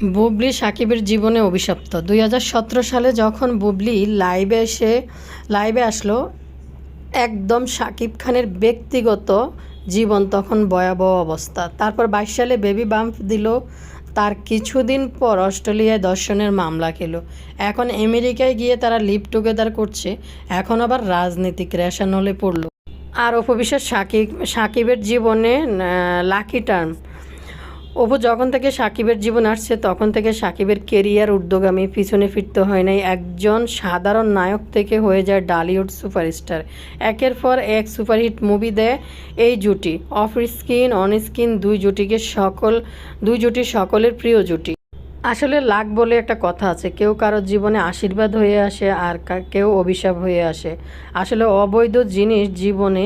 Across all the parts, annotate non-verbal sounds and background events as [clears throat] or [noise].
বুবলি সাকিবের জীবনে অভিশপ্ত। দুই হাজার সতেরো সালে যখন বুবলি লাইভে এসে, লাইভে আসলো, একদম সাকিব খানের ব্যক্তিগত জীবন তখন ভয়াবহ অবস্থা। তারপর বাইশ সালে বেবি বাম্প দিল, তার কিছুদিন পর অস্ট্রেলিয়ায় দর্শনের মামলা খেলো। এখন আমেরিকায় গিয়ে তারা লিভ টুগেদার করছে, এখন আবার রাজনীতিক রেশন হলে পড়ল। আর অপবিশ্বাস সাকিব, সাকিবের জীবনে লাকি টার্ম অপু যখন থেকে সাকিবের জীবন আসছে, তখন থেকে সাকিবের কেরিয়ার উদ্যোগামী পিছনে ফিরতে হয় নাই। একজন সাধারণ নায়ক থেকে হয়ে যায় ডালিউড সুপারস্টার। একের পর এক সুপারহিট মুভি দেয় এই জুটি। অফ স্ক্রিন, অন স্ক্রিন দুই জুটিকে সকল, দুই জুটি সকলের প্রিয় জুটি। আসলে লাক বলে একটা কথা আছে, কেউ কারোর জীবনে আশীর্বাদ হয়ে আসে আর কেউ অভিশাপ হয়ে আসে। আসলে অবৈধ জিনিস জীবনে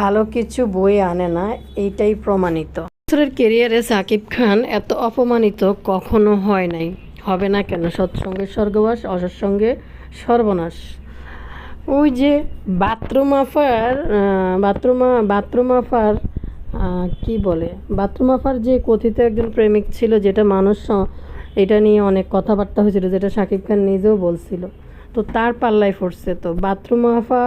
ভালো কিছু বয়ে আনে না এইটাই প্রমাণিত। বছরের কেরিয়ারে সাকিব খান এত অপমানিত কখনো হয় নাই। হবে না কেন? সৎসঙ্গে স্বর্গবাস অসৎসঙ্গে সর্বনাশ। ওই যে বাথরুম আফার বাথরুম বাথরুম আফার আহ, কি বলে? বাথরুম আফার যে কথিত একজন প্রেমিক ছিল যেটা মানুষ এটা নিয়ে অনেক কথাবার্তা হয়েছিল যেটা শাকিব খান নিজেও বলছিল। তো তার পাল্লায় পড়ছে তো। বাথরুম আফা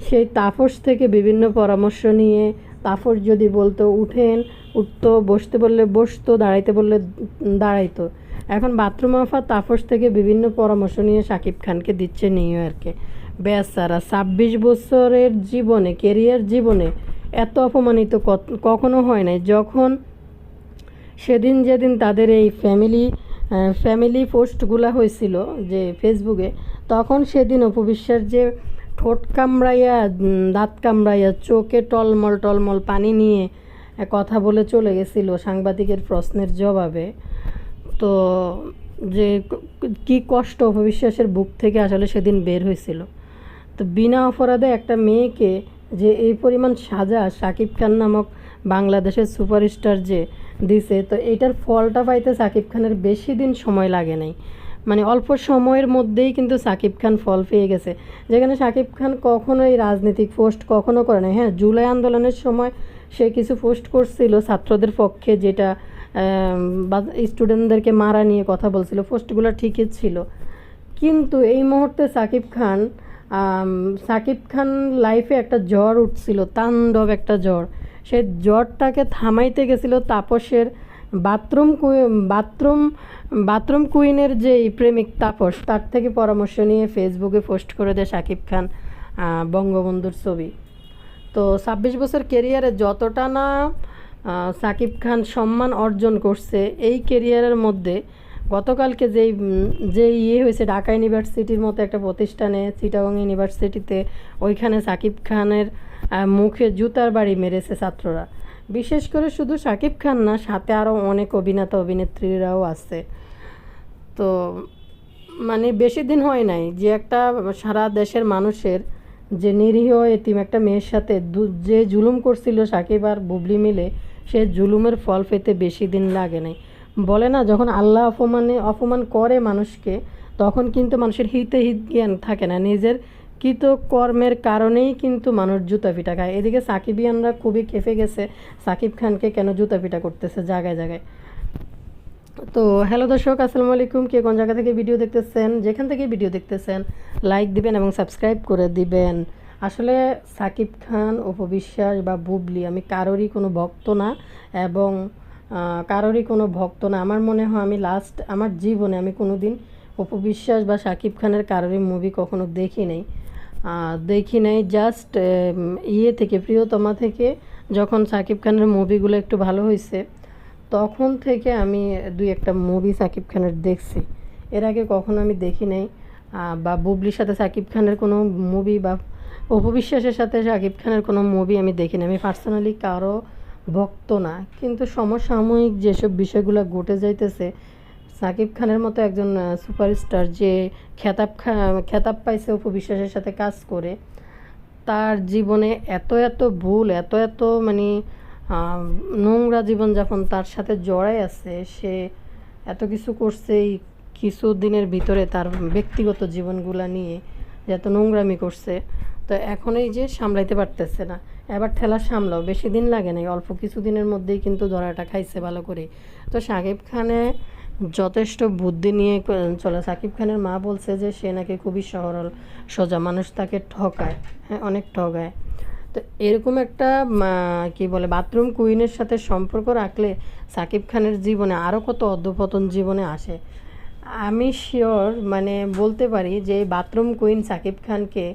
সেই তাপস থেকে বিভিন্ন পরামর্শ নিয়ে তাপস যদি বলতো উঠেন উঠতো, বসতে বললে বসতো, দাঁড়াইতে বললে দাঁড়াইতো। এখন বাথরুম আফা, তাপস থেকে বিভিন্ন পরামর্শ নিয়ে শাকিব খানকে দিচ্ছে নিউ ইয়র্কে। বেচারা ছাব্বিশ বছরের জীবনে, কেরিয়ার জীবনে এত অপমানিত কখনো হয় নাই। যখন সেদিন যেদিন তাদের এই ফ্যামিলি ফ্যামিলি পোস্টগুলো হয়েছিল যে ফেসবুকে, তখন সেদিন অপবিশ্বাস যে ঠোঁট কামড়াইয়া দাঁত কামড়াইয়া, চোখে টলমল টলমল পানি নিয়ে কথা বলে চলে গেছিল সাংবাদিকের প্রশ্নের জবাবে। তো যে ক- কষ্ট অপবিশ্বাসের বুক থেকে আসলে সেদিন বের হয়েছিল। তো বিনা অপরাধে একটা মেয়েকে যে এই পরিমাণ সাজা সাকিব খান নামক বাংলাদেশের সুপারস্টার যে দিছে, তো এইটার ফলটা পাইতে সাকিব খানের বেশি দিন সময় লাগে নাই। মানে অল্প সময়ের মধ্যেই কিন্তু সাকিব খান ফল পেয়ে গেছে। যেখানে সাকিব খান কখনোই রাজনৈতিক পোস্ট কখনো করে নাই। হ্যাঁ জুলাই আন্দোলনের সময় সে কিছু পোস্ট করছিল ছাত্রদের পক্ষে যেটা স্টুডেন্টদেরকে মারা নিয়ে কথা বলছিল, পোস্টগুলো ঠিকই ছিল। কিন্তু এই মুহূর্তে সাকিব খান সাকিব খান লাইফে একটা জ্বর উঠছিল, তাণ্ডব একটা জ্বর। সেই জ্বরটাকে থামাইতে গেছিল তাপসের বাথরুম বাথরুম বাথরুম কুইনের যে প্রেমিক তাপস, তার থেকে পরামর্শ নিয়ে ফেসবুকে পোস্ট করে দেয় সাকিব খান বঙ্গবন্ধুর ছবি। তো ছাব্বিশ বছর কেরিয়ারে যতটা না সাকিব খান সম্মান অর্জন করছে, এই কেরিয়ারের মধ্যে গতকালকে যেই যে ইয়ে হয়েছে ঢাকা ইউনিভার্সিটির মতো একটা প্রতিষ্ঠানে চিটাগং ইউনিভার্সিটিতে ওইখানে সাকিব খানের মুখে জুতার বাড়ি মেরেছে ছাত্ররা। বিশেষ করে শুধু সাকিব খান না, সাথে আরও অনেক অভিনেতা, অভিনেত্রীরাও আছে। তো মানে বেশি দিন হয় নাই, যে একটা সারা দেশের মানুষের যে নিরীহ এতিম একটা মেয়ের সাথে যে জুলুম করছিল সাকিব আর বুবলি মিলে, সে জুলুমের ফল পেতে বেশি দিন লাগে নাই। বলে না, যখন আল্লাহ অপমানে, অপমান করে মানুষকে, তখন কিন্তু মানুষের হিতে হিত জ্ঞান থাকে না। নিজের কৃত কর্মের কারণেই কিন্তু মানুষ জুতা পিটা খায়। এদিকে সাকিবিয়ানরা খুবই খেপে গেছে। সাকিব খানকে কেন জুতা পিটা করতেছে জায়গায় জায়গায়? তো হ্যালো দর্শক, আসসালামু আলাইকুম। কে কোন জায়গা থেকে ভিডিও দেখতেছেন, যেখান থেকে ভিডিও দেখতেছেন লাইক দিবেন এবং সাবস্ক্রাইব করে দিবেন। আসলে সাকিব খান উপবিশ্বাস বা বুবলি, আমি কারোরই কোনো ভক্ত না এবং কারোরই কোনো ভক্ত না। আমার মনে হয় আমি লাস্ট আমার জীবনে আমি কোনো দিন অপবিশ্বাস বা সাকিব খানের কারোরই মুভি কখনো দেখি নাই। দেখি নাই জাস্ট ইয়ে থেকে, প্রিয়তমা থেকে যখন সাকিব খানের মুভিগুলো একটু ভালো হয়েছে তখন থেকে আমি দুই একটা মুভি সাকিব খানের দেখছি। এর আগে কখনো আমি দেখি নাই। বা বুবলির সাথে সাকিব খানের কোনো মুভি বা অপবিশ্বাসের সাথে সাকিব খানের কোনো মুভি আমি দেখি আমি পার্সোনালি কারও ভক্ত না। কিন্তু সমসাময়িক যেসব বিষয়গুলো ঘটে যাইতেছে, সাকিব খানের মতো একজন সুপারস্টার যে খেতাব খা, খেতাব পাইছে অপবিশ্বাসের সাথে কাজ করে, তার জীবনে এত এত ভুল, এত এত মানে নোংরা জীবনযাপন তার সাথে জড়াই আছে, সে এত কিছু করছে এই কিছু দিনের ভিতরে তার ব্যক্তিগত জীবনগুলা নিয়ে যে এত নোংরামি করছে। তো এখন এই যে সামলাইতে পারতেছে না, এবার ঠেলা সামলাও, বেশি দিন লাগে নাই, অল্প কিছু দিনের মধ্যেই কিন্তু ধরাটা খাইছে ভালো করে। তো সাকিব খানে যথেষ্ট বুদ্ধি নিয়ে চলে। সাকিব খানের মা বলছে যে সে নাকি খুবই সরল, সোজা, মানুষ তাকে ঠকায় হ্যাঁ অনেক ঠকায়। তো এরকম একটা কি বলে বাথরুম কুইনের সাথে সম্পর্ক রাখলে সাকিব খানের জীবনে আরও কত অধ্যপতন জীবনে আসে। আমি শিওর মানে বলতে পারি যে বাথরুম কুইন সাকিব খানকে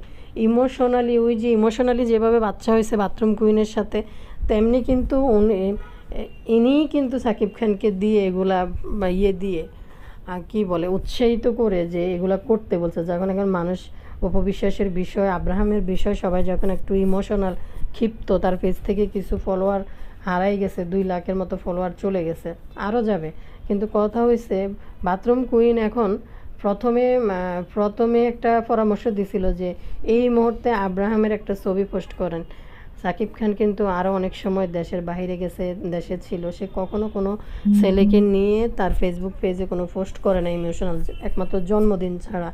ইমোশনালি ওই যে ইমোশনালি যেভাবে বাচ্চা হয়েছে বাথরুম কুইনের সাথে, তেমনি কিন্তু উনি, ইনিই কিন্তু সাকিব খানকে দিয়ে এগুলা, বা ইয়ে দিয়ে কি বলে, উৎসাহিত করে যে এগুলা করতে বলছে। যখন এখন মানুষ উপবিশ্বাসের বিষয় আব্রাহামের বিষয় সবাই যখন একটু ইমোশনাল ক্ষিপ্ত তার পেজ থেকে কিছু ফলোয়ার হারাই গেছে দুই লাখের মতো ফলোয়ার চলে গেছে আরও যাবে। কিন্তু কথা হয়েছে বাথরুম কুইন এখন প্রথমে প্রথমে একটা পরামর্শ দিছিল যে এই মুহূর্তে আব্রাহামের একটা ছবি পোস্ট করেন। সাকিব খান কিন্তু আরও অনেক সময় দেশের বাইরে গেছে দেশে ছিল সে কখনো কোনো ছেলেকে নিয়ে তার ফেসবুক পেজে কোনো পোস্ট করে না ইমোশনাল একমাত্র জন্মদিন ছাড়া।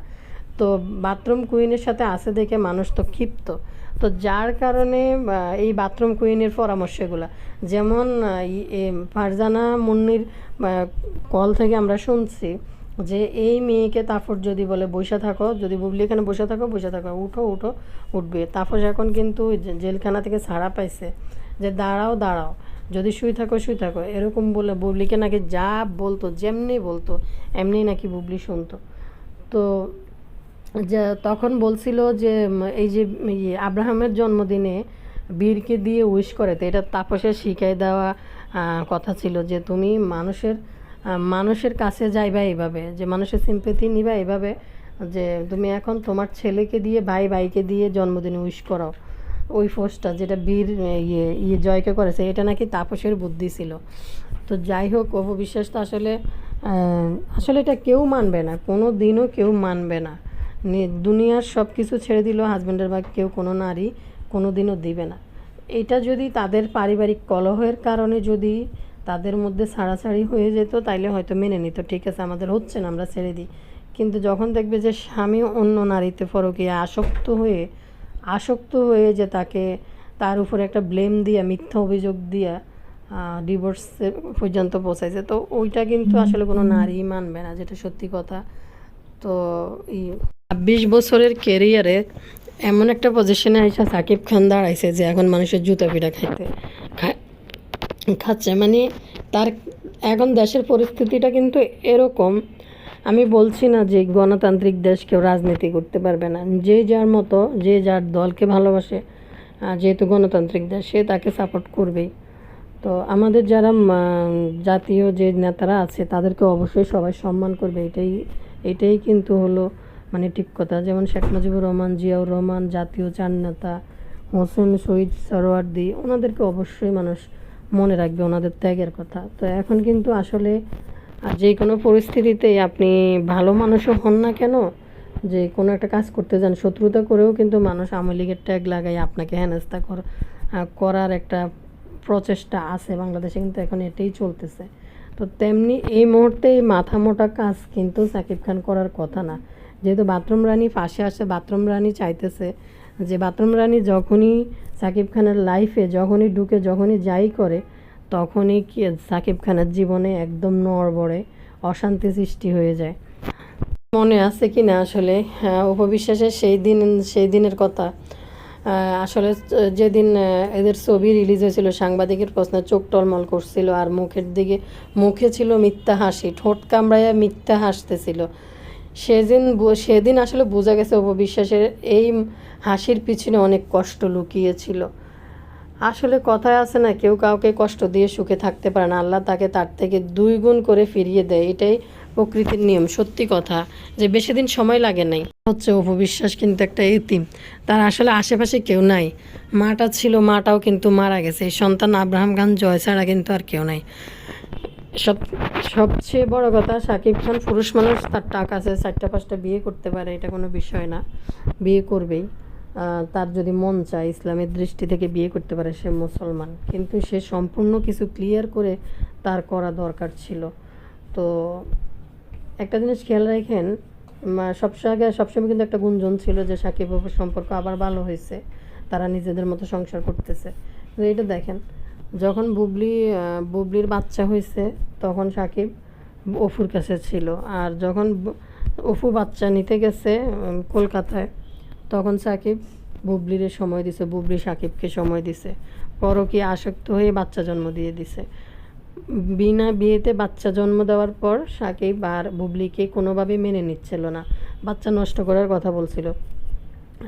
তো বাথরুম কুইনের সাথে আছে দেখে মানুষ তো ক্ষিপ্ত। তো যার কারণে এই বাথরুম কুইনের পরামর্শ এগুলা যেমন ফারজানা মুন্নির কল থেকে আমরা শুনছি যে, এই মেয়েকে তাফর যদি বলে বসে থাকো, যদি বুবলি এখানে বসে থাকো বসে থাকো, উঠো উঠো, উঠবে। তাপস এখন কিন্তু জেলখানা থেকে ছাড়া পাইছে যে, দাঁড়াও দাঁড়াও, যদি শুই থাকো শুই থাকো। এরকম বলে বুবলিকে নাকি যা বলতো, যেমনি বলতো, এমনি নাকি বুবলি শুনতো। তো যে তখন বলছিল যে এই যে ইয়ে আব্রাহামের জন্মদিনে বীরকে দিয়ে উইশ করে, তো এটা তাপসের শিখাই দেওয়া কথা ছিল যে তুমি মানুষের মানুষের কাছে যাইবা এইভাবে, যে মানুষের সিম্পেথি নিবা এইভাবে, যে তুমি এখন তোমার ছেলেকে দিয়ে, ভাই ভাইকে দিয়ে জন্মদিনে উইশ করো। ওই ফোর্সটা যেটা বীর ইয়ে ইয়ে জয়কে করেছে, এটা নাকি তাপসের বুদ্ধি ছিল। তো যাই হোক, অপবিশ্বাস তো আসলে আসলে এটা কেউ মানবে না, কোনো দিনও কেউ মানবে না নি- দুনিয়ার সব কিছু ছেড়ে দিল হাজব্যান্ডের বা কেউ কোনো নারী কোনো দিনও দিবে না। এটা যদি তাদের পারিবারিক কলহের কারণে যদি তাদের মধ্যে ছাড়াছাড়ি হয়ে যেত তাইলে হয়তো মেনে নিত। ঠিক আছে আমাদের হচ্ছে না আমরা ছেড়ে দিই। কিন্তু যখন দেখবে যে স্বামী অন্য নারীতে ফরকিয়ে আসক্ত হয়ে আসক্ত হয়ে যে তাকে তার উপরে একটা ব্লেম দিয়া মিথ্যা অভিযোগ দিয়া ডিভোর্স পর্যন্ত পৌঁছাইছে তো ওইটা কিন্তু আসলে কোনো নারী মানবে না যেটা সত্যি কথা। তো এই ছাব্বিশ বছরের কেরিয়ারে এমন একটা পজিশনে আইসা সাকিব খান দাঁড়াইছে যে এখন মানুষের জুতা পিঠা খাইতে খাচ্ছে। মানে তার এখন দেশের পরিস্থিতিটা কিন্তু এরকম। আমি বলছি না যে গণতান্ত্রিক দেশ কেউ রাজনীতি করতে পারবে না। যে যার মতো, যে যার দলকে ভালোবাসে যেহেতু গণতান্ত্রিক দেশ, সে তাকে সাপোর্ট করবেই। তো আমাদের যারা জাতীয় যে নেতারা আছে, তাদেরকে অবশ্যই সবাই সম্মান করবে। এটাই এটাই কিন্তু হলো মানে ঠিক কথা, যেমন শেখ মুজিবুর রহমান, জিয়াউর রহমান, জাতীয় চার নেতা হোসেন শহীদ সরোয়ার্দি ওনাদেরকে অবশ্যই মানুষ মনে রাখবে, ওনাদের ত্যাগের কথা। তো এখন কিন্তু আসলে যে কোনো পরিস্থিতিতেই আপনি ভালো মানুষও হন না কেন, যে কোনো একটা কাজ করতে যান, শত্রুতা করেও কিন্তু মানুষ আওয়ামী লীগের ট্যাগ লাগাই আপনাকে হেনস্থা কর করার একটা প্রচেষ্টা আছে, বাংলাদেশে কিন্তু এখন এটাই চলতেছে। তো তেমনি এই মুহূর্তে মাথা মোটা কাজ কিন্তু সাকিব খান করার কথা না। যেহেতু বাথরুম রানী ফাঁসে আসে, বাথরুম রানী চাইতেছে যে বাথরুম রানী যখনই সাকিব খানের লাইফে যখনই ঢুকে, যখনই যাই করে, তখনই কি সাকিব খানের জীবনে একদম নড়বড়ে, অশান্তি সৃষ্টি হয়ে যায়। মনে আছে কি না আসলে উপবিশ্বাসের সেই দিন, সেই দিনের কথা। আসলে যেদিন এদের ছবি রিলিজ হয়েছিল, সাংবাদিকের প্রশ্নে চোখ টলমল করছিল আর মুখের দিকে, মুখে ছিল মিথ্যা হাসি, ঠোঁট কামড়াইয়া মিথ্যা হাসতেছিল। সেদিন সেদিন আসলে বোঝা গেছে উপবিশ্বাসের এই হাসির পিছনে অনেক কষ্ট লুকিয়েছিল। আসলে কথায় আছে না, কেউ কাউকে কষ্ট দিয়ে সুখে থাকতে পারে না। আল্লাহ তাকে তার থেকে দুই গুণ করে ফিরিয়ে দেয়, এটাই প্রকৃতির নিয়ম। সত্যি কথা যে বেশি দিন সময় লাগে নাই। হচ্ছে অপবিশ্বাস কিন্তু একটা এতিম। তার আসলে আশেপাশে কেউ নাই। মাটা ছিল, মাটাও কিন্তু মারা গেছে। এই সন্তান আব্রাহাম খান জয় ছাড়া কিন্তু আর কেউ নাই। সব, সবচেয়ে বড় কথা সাকিব খান পুরুষ মানুষ, তার টাকা আছে, চারটা, পাঁচটা বিয়ে করতে পারে, এটা কোনো বিষয় না। বিয়ে করবেই। তার যদি মন চায় ইসলামের দৃষ্টি থেকে বিয়ে করতে পারে সে মুসলমান। কিন্তু সে সম্পূর্ণ কিছু ক্লিয়ার করে তার করা দরকার ছিল। তো একটা জিনিস খেয়াল রাখেন সবসময় আগে, সবসময় কিন্তু একটা গুঞ্জন ছিল যে সাকিব সম্পর্ক আবার ভালো হয়েছে, তারা নিজেদের মতো সংসার করতেছে। এটা দেখেন যখন বুবলি বুবলির বাচ্চা হয়েছে, তখন সাকিব অফুর কাছে ছিল। আর যখন অফু বাচ্চা নিতে গেছে কলকাতায়, তখন সাকিব বুবলির সময় দিছে, বুবলি সাকিবকে সময় দিছে। পরকীয়া আসক্ত হয়ে বাচ্চা জন্ম দিয়ে দিছে। বিনা বিয়েতে বাচ্চা জন্ম দেওয়ার পর সাকিব আর বুবলিকে কোনোভাবেই মেনে নিচ্ছিল না। বাচ্চা নষ্ট করার কথা বলছিল।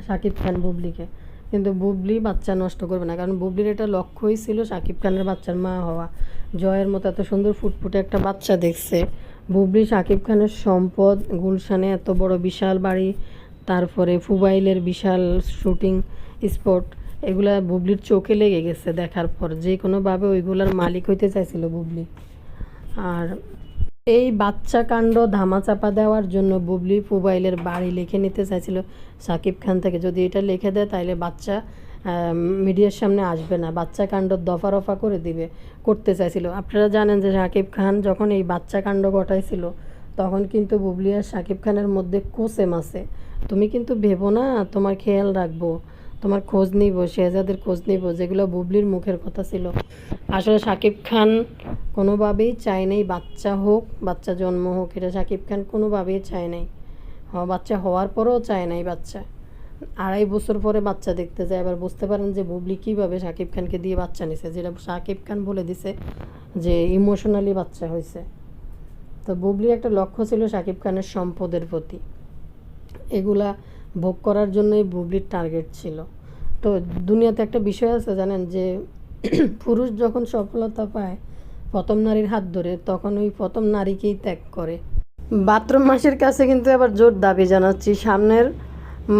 সাকিব খান বুবলিকে। কিন্তু বুবলি বাচ্চা নষ্ট করবে না। কারণ বুবলির এটা লক্ষ্যই ছিল সাকিব খানের বাচ্চার মা হওয়া। জয়ের মতো এত সুন্দর ফুটফুটে একটা বাচ্চা দেখছে। বুবলি সাকিব খানের সম্পদ, গুলশানে এত বড় বিশাল বাড়ি, তারপরে ফুবাইলের বিশাল শুটিং স্পট, এগুলা বুবলির চোখে লেগে গেছে দেখার পর। যে কোনোভাবে ওইগুলার মালিক হইতে চাইছিল বুবলি। আর এই বাচ্চা কাণ্ড ধামাচাপা দেওয়ার জন্য বুবলি মোবাইলের বাড়ি লিখে নিতে চাইছিল সাকিব খান থেকে। যদি এটা লিখে দেয় তাহলে বাচ্চা মিডিয়ার সামনে আসবে না। বাচ্চা কাণ্ড দফা রফা করে দিবে, করতে চাইছিল। আপনারা জানেন যে সাকিব খান যখন এই বাচ্চা কাণ্ড ঘটাইছিল, তখন কিন্তু বুবলি আর সাকিব খানের মধ্যে কোসেম আছে। তুমি কিন্তু ভেবো না, তোমার খেয়াল রাখব, তোমার খোঁজ নিব, শেহজাদের খোঁজ নিব, যেগুলো বুবলির মুখের কথা ছিল। আসলে সাকিব খান কোনোভাবেই চায় নাই, বাচ্চা হোক, বাচ্চা জন্ম হোক, এটা সাকিব খান কোনোভাবেই চায় নাই। বাচ্চা হওয়ার পরেও চায় নাই বাচ্চা। আড়াই বছর পরে বাচ্চা দেখতে যায়, এবার বুঝতে পারেন যে বুবলি কীভাবে সাকিব খানকে দিয়ে বাচ্চা নিছে, যেটা সাকিব খান বলে দিছে যে ইমোশনালি বাচ্চা হয়েছে তো বুবলির একটা লক্ষ্য ছিল সাকিব খানের সম্পদের প্রতি। এগুলা ভোগ করার জন্যই বুবলির টার্গেট ছিল। তো দুনিয়াতে একটা বিষয় আছে জানেন যে [clears throat] পুরুষ যখন সফলতা পায় প্রথম নারীর হাত ধরে, তখন ওই প্রথম নারীকেই ত্যাগ করে। বাথরুম মাসের কাছে কিন্তু আবার জোর দাবি জানাচ্ছি। সামনের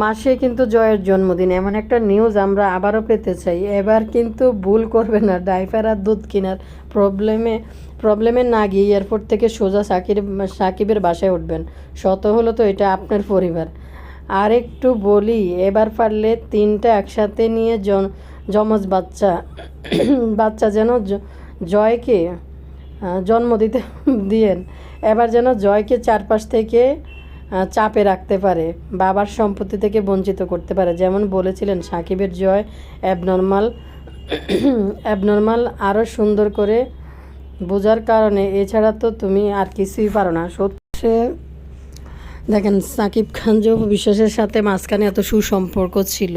মাসে কিন্তু জয়ের জন্মদিন। এমন একটা নিউজ আমরা আবারও পেতে চাই। এবার কিন্তু ভুল করবে না। ডাইফার আর দুধ কেনার প্রবলেমে প্রবলেমে না গিয়ে এয়ারপোর্ট থেকে সোজা সাকির, সাকিবের বাসায় উঠবেন। শত হলো তো এটা আপনার পরিবার। আর একটু বলি, এবার পারলে তিনটা একসাথে নিয়ে যমজ বাচ্চা বাচ্চা যেন জয়কে জন্ম দিতে, দিয়েন। এবার যেন জয়কে চারপাশ থেকে চাপে রাখতে পারে, বাবার সম্পত্তি থেকে বঞ্চিত করতে পারে। যেমন বলেছিলেন সাকিবের জয় অ্যাবনর্মাল অ্যাবনর্মাল আরও সুন্দর করে বোঝার কারণে। এছাড়া তো তুমি আর কিছুই পারো না। সত্যি দেখেন সাকিব খান যে উপবিশ্বাসের সাথে মাঝখানে এত সুসম্পর্ক ছিল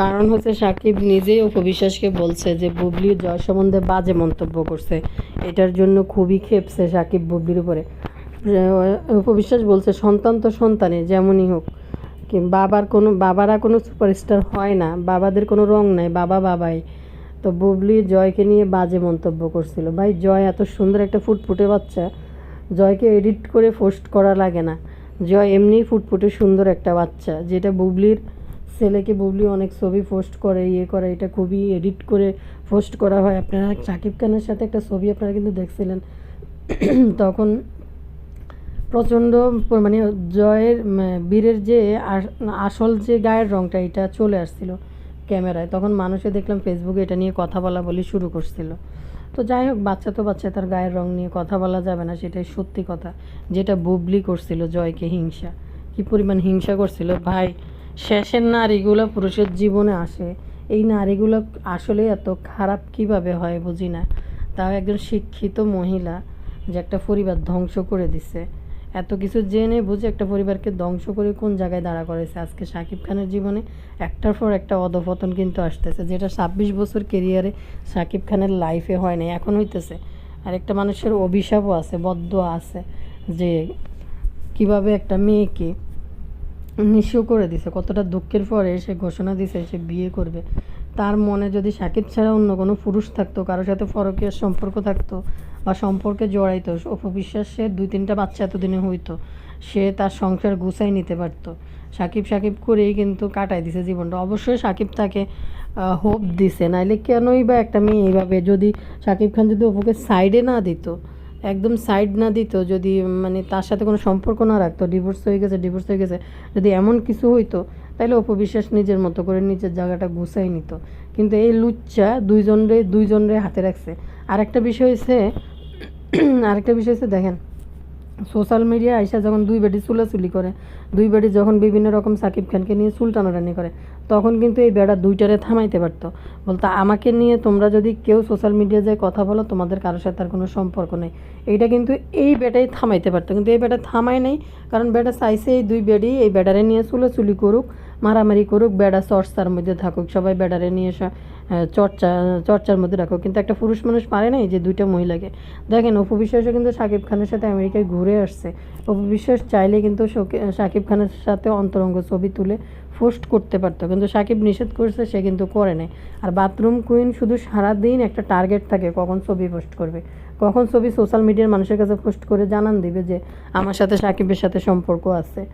কারণ হচ্ছে সাকিব নিজেই উপবিশ্বাসকে বলছে যে বুবলি জয় সম্বন্ধে বাজে মন্তব্য করছে। এটার জন্য খুবই খেপছে সাকিব বুবলির উপরে। উপবিশ্বাস বলছে, সন্তান তো সন্তানে যেমনই হোক। বাবার কোনো, বাবারা কোনো সুপারস্টার হয় না। বাবাদের কোনো রং নাই, বাবা বাবাই। তো বুবলি জয়কে নিয়ে বাজে মন্তব্য করছিল। ভাই, জয় এত সুন্দর একটা ফুটফুটে বাচ্চা। জয়কে এডিট করে পোস্ট করা লাগে না। জয় এমনিই ফুটফুটে সুন্দর একটা বাচ্চা, যেটা বুবলির ছেলেকে বুবলি অনেক ছবি পোস্ট করে ইয়ে করে এটা খুবই এডিট করে পোস্ট করা হয়। আপনারা সাকিব খানের সাথে একটা ছবি আপনারা কিন্তু দেখছিলেন। [coughs] তখন প্রচণ্ড মানে জয়ের বীরের যে আসল যে গায়ের রংটা এটা চলে আসছিল ক্যামেরায়। তখন মানুষে দেখলাম ফেসবুকে এটা নিয়ে কথা বলা বলি শুরু করছিল। তো যাই হোক বাচ্চা তো বাচ্চা তার গায়ের রং নিয়ে কথা বলা যাবে না সেটাই সত্যি কথা। যেটা বুবলি করছিল জয়কে হিংসা। কি পরিমাণ হিংসা করছিল ভাই। শেষের নারীগুলো পুরুষের জীবনে আসে। এই নারীগুলো আসলে এত খারাপ কীভাবে হয় বুঝি না। তাও একজন শিক্ষিত মহিলা যে একটা পরিবার ধ্বংস করে দিছে। এত কিছু জেনে বুঝে একটা পরিবারকে ধ্বংস করে কোন জায়গায় দাঁড়া করেছে আজকে সাকিব খানের জীবনে একটার পর একটা অধপতন কিন্তু আসতেছে, যেটা ছাব্বিশ বছর কেরিয়ারে সাকিব খানের লাইফে হয় নাই, এখন হইতেছে। আর একটা মানুষের অভিশাপও আছে বদ্ধ আছে যে কীভাবে একটা মেয়েকে নিঃস্ব করে দিছে, কতটা দুঃখের পরে সে ঘোষণা দিছে সে বিয়ে করবে। তার মনে যদি সাকিব ছাড়া অন্য কোনো পুরুষ থাকতো কারোর সাথে ফরকীয় সম্পর্ক থাকতো বা সম্পর্কে জড়াইতো অপবিশ্বাসের দুই তিনটা বাচ্চা এতদিনে হইতো, সে তার সংসার গুছাই নিতে পারতো। সাকিব সাকিব করেই কিন্তু কাটাই দিছে জীবনটা। অবশ্যই সাকিব তাকে হোপ দিছে। নাইলে কেনই বা একটা মেয়ে এইভাবে যদি সাকিব খান যদি অপুকে সাইডে না দিত একদম সাইড না দিত যদি মানে তার সাথে কোনো সম্পর্ক না রাখতো ডিভোর্স হয়ে গেছে ডিভোর্স হয়ে গেছে, যদি এমন কিছু হইতো তাহলে অপবিশ্বাস নিজের মতো করে নিজের জায়গাটা গুছাই নিত। কিন্তু এই লুচ্চা দুইজনরে দুইজনরে হাতে রাখছে। আর একটা বিষয় হচ্ছে আরেকটা বিষয় হচ্ছে দেখেন সোশ্যাল মিডিয়া আইসা যখন দুই বেটি চুলাচুলি করে, দুই বেটি যখন বিভিন্ন রকম সাকিব খানকে নিয়ে চুল টানাটানি করে, তখন কিন্তু এই বেড়া দুইটারে থামাইতে পারত। বলতো, আমাকে নিয়ে তোমরা যদি কেউ সোশ্যাল মিডিয়া যায় কথা বলো, তোমাদের কারোর সাথে তার কোনো সম্পর্ক নেই। এইটা কিন্তু এই বেটাই থামাইতে পারতো। কিন্তু এই বেটা থামায় নেই, কারণ বেটা চাইছে এই দুই বেটি এই বেডারে নিয়ে চুলাচুলি করুক। মারামারি করুক, বেড়া, চর্চার মধ্যে থাকুক, সবাই বেড়ারে নিয়ে চর্চা, চর্চার মধ্যে রাখুক। কিন্তু একটা পুরুষ মানুষ পারে নাই যে দুইটা মহিলাকে। দেখেন, অপু বিশ্বাসও কিন্তু শাকিব খানের সাথে আমেরিকায় ঘুরে আসছে। অপু বিশ্বাস চাইলে কিন্তু শোকে- শাকিব খানের সাথে অন্তরঙ্গ ছবি তুলে পোস্ট করতে পারতো। কিন্তু সাকিব নিষেধ করছে, সে কিন্তু করে নাই। আর বাথরুম কুইন শুধু সারাদিন একটা টার্গেট থাকে, কখন ছবি পোস্ট করবে। কখন ছবি সোশ্যাল মিডিয়ার মানুষের কাছে পোস্ট করে জানান দিবে যে, আমার সাথে সাকিবের সাথে সম্পর্ক আছে।